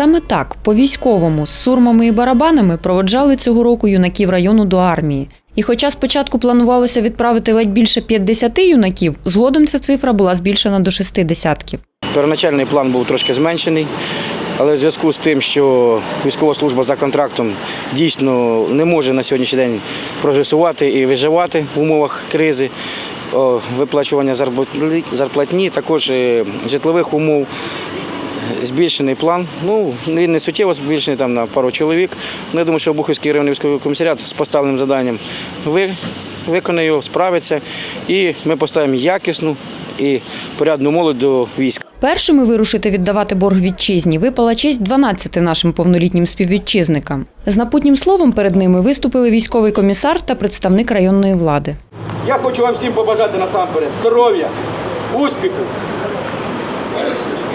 Саме так, по військовому, з сурмами і барабанами проводжали цього року юнаків району до армії. І хоча спочатку планувалося відправити ледь більше 50 юнаків, згодом ця цифра була збільшена до шести десятків. Первоначальний план був трошки зменшений, але в зв'язку з тим, що військова служба за контрактом дійсно не може на сьогоднішній день прогресувати і виживати в умовах кризи, виплачування зарплатні- також е, житлових умов. Збільшений план. Ну, він не суттєво збільшений там на пару чоловік. Ну, я думаю, що Обухівський районний військовий комісаріат з поставленим завданням ви- виконає його, справиться. І ми поставимо якісну і порядну молодь до війська. Першими вирушити віддавати борг вітчизні випала честь 12 нашим повнолітнім співвітчизникам. З напутнім словом перед ними виступили військовий комісар та представник районної влади. Я хочу вам всім побажати насамперед здоров'я, успіху.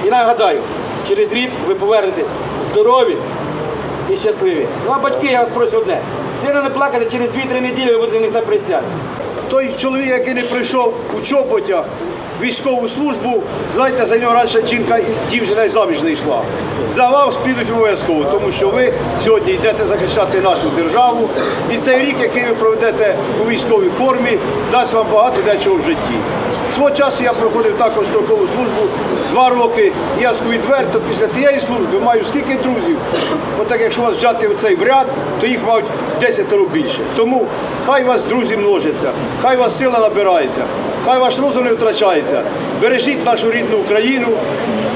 І нагадаю, через рік ви повернетесь здорові і щасливі. Ну а батьки, я вас прошу одне. Сильно не плакати, через 2-3 неділі ви будете на присяді. Той чоловік, який не прийшов у чоботях військову службу, знаєте, за нього раніше жінка і дівчина й заміж не йшла. За вас підуть обов'язково, тому що ви сьогодні йдете захищати нашу державу. І цей рік, який ви проведете у військовій формі, дасть вам багато дечого в житті. Свого часу я проходив також строкову службу два роки. Я відверто, після тієї служби маю скільки друзів. Отак, якщо вас взяти в цей в ряд, то їх мають 10 більше. Тому хай вас друзі множаться, хай вас сила набирається, хай ваш розум не втрачається. Бережіть нашу рідну Україну.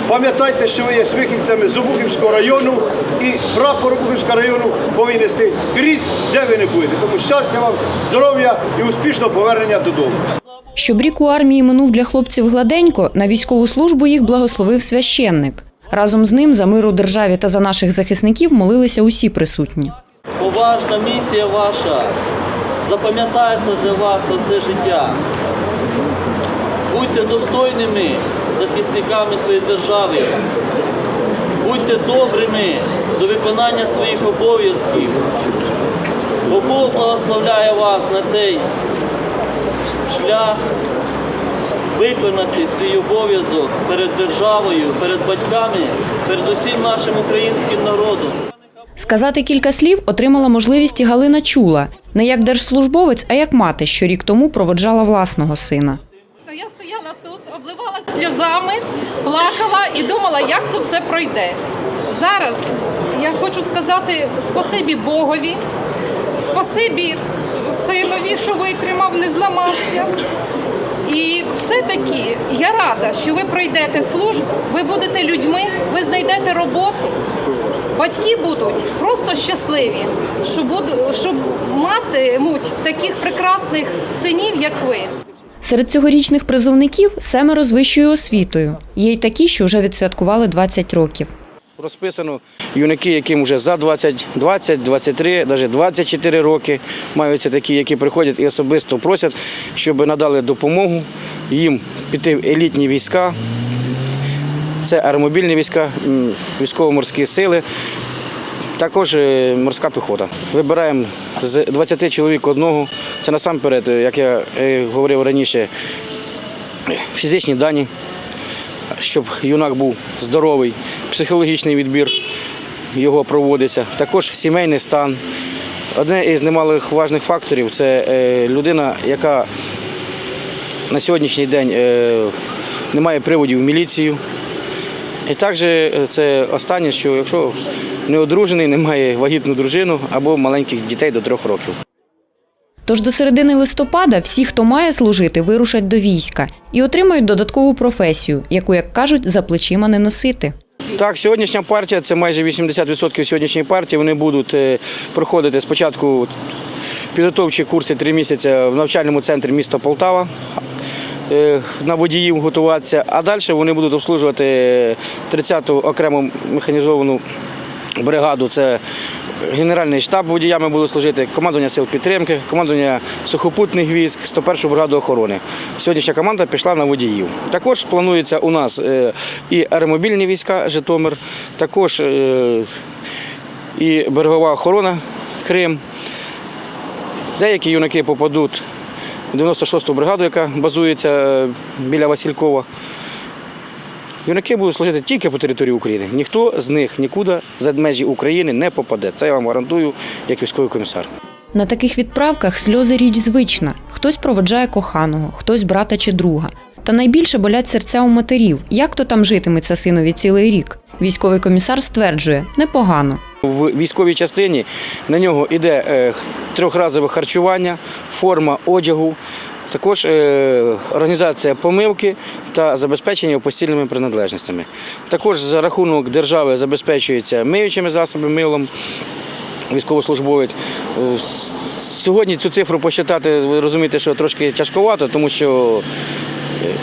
Пам'ятайте, що ви є вихідцями з Обухівського району і прапор Обухівського району повинен нести скрізь, де ви не будете. Тому щастя вам, здоров'я і успішного повернення додому. Щоб рік у армії минув для хлопців гладенько, на військову службу їх благословив священник. Разом з ним за мир у державі та за наших захисників молилися усі присутні. Поважна місія ваша запам'ятається для вас на все життя. Будьте достойними захисниками своєї держави. Будьте добрими до виконання своїх обов'язків. Бо Бог благословляє вас на цей шлях виконати свій обов'язок перед державою, перед батьками, перед усім нашим українським народом. Сказати кілька слів отримала можливість і Галина Чула, не як держслужбовець, а як мати, що рік тому проводжала власного сина. Я стояла тут, обливалася сльозами, плакала і думала, як це все пройде. Зараз я хочу сказати спасибі Богові, спасибі що витримав, не зламався. І все-таки я рада, що ви пройдете службу, ви будете людьми, ви знайдете роботу. Батьки будуть просто щасливі, що, буду, що матимуть таких прекрасних синів, як ви. Серед цьогорічних призовників семеро з вищою освітою. Є й такі, що вже відсвяткували 20 років. Розписано юнаки, яким вже за 20, 20, 23, навіть 24 роки маються такі, які приходять і особисто просять, щоб надали допомогу їм піти в елітні війська. Це аеромобільні війська, військово-морські сили, також е, морська піхота. Вибираємо з 20 чоловік одного. Це насамперед, е, як я е, говорив раніше, фізичні дані, щоб юнак був здоровий, психологічний відбір його проводиться, також сімейний стан. Одне із немалих важних факторів це е, людина, яка на сьогоднішній день е, не має приводів в міліцію. І також е, це останнє, що якщо не одружений, не має вагітну дружину або маленьких дітей до трьох років. Тож до середини листопада всі, хто має служити, вирушать до війська і отримають додаткову професію, яку, як кажуть, за плечима не носити. Так, сьогоднішня партія це майже 80% сьогоднішньої партії. Вони будуть е, проходити спочатку підготовчі курси три місяці в навчальному центрі міста Полтава. е, На водіїв готуватися, а далі вони будуть обслужувати 30-ту окрему механізовану бригаду. Це Генеральний штаб водіями буде служити, командування сил підтримки, командування сухопутних військ, 101 бригаду охорони. Сьогоднішня команда пішла на водіїв. Також планується у нас е, і аеромобільні війська Житомир, також е, і берегова охорона Крим. Деякі юнаки попадуть в 96-ту бригаду, яка базується е, біля Василькова. Юнаки будуть служити тільки по території України. Ніхто з них нікуди за межі України не попаде. Це я вам гарантую, як військовий комісар. На таких відправках сльози річ звична. Хтось проводжає коханого, хтось брата чи друга. Та найбільше болять серця у матерів. Як то там житиметься синові цілий рік? Військовий комісар стверджує, непогано. В військовій частині на нього йде е, трьохразове харчування, форма одягу, також е, організація помивки та забезпечення постільними приналежностями. Також за рахунок держави забезпечується миючими засобами, милом військовослужбовець. Е, Сьогодні цю цифру посчитати, ви розумієте, що трошки тяжковато, тому що е,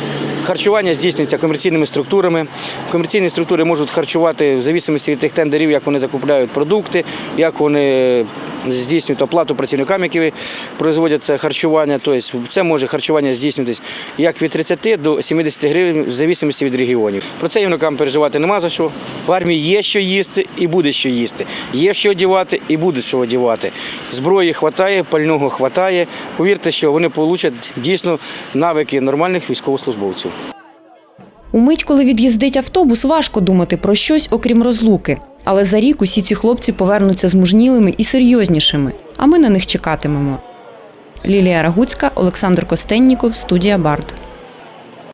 Харчування здійснюється комерційними структурами. Комерційні структури можуть харчувати в залежності від тих тендерів, як вони закупляють продукти, як вони здійснюють оплату працівникам, які производять це харчування. Тобто це може харчування здійснюватись як від 30 до 70 гривень в залежності від регіонів. Про це юнакам переживати нема за що. В армії є що їсти і буде що їсти. Є що одягати і буде що одягати. Зброї вистачає, пального вистачає. Повірте, що вони получать дійсно навики нормальних військовослужбовців. У мить, коли від'їздить автобус, важко думати про щось, окрім розлуки. Але за рік усі ці хлопці повернуться змужнілими і серйознішими, а ми на них чекатимемо. Лілія Рагуцька, Олександр Костенніков, студія Бард.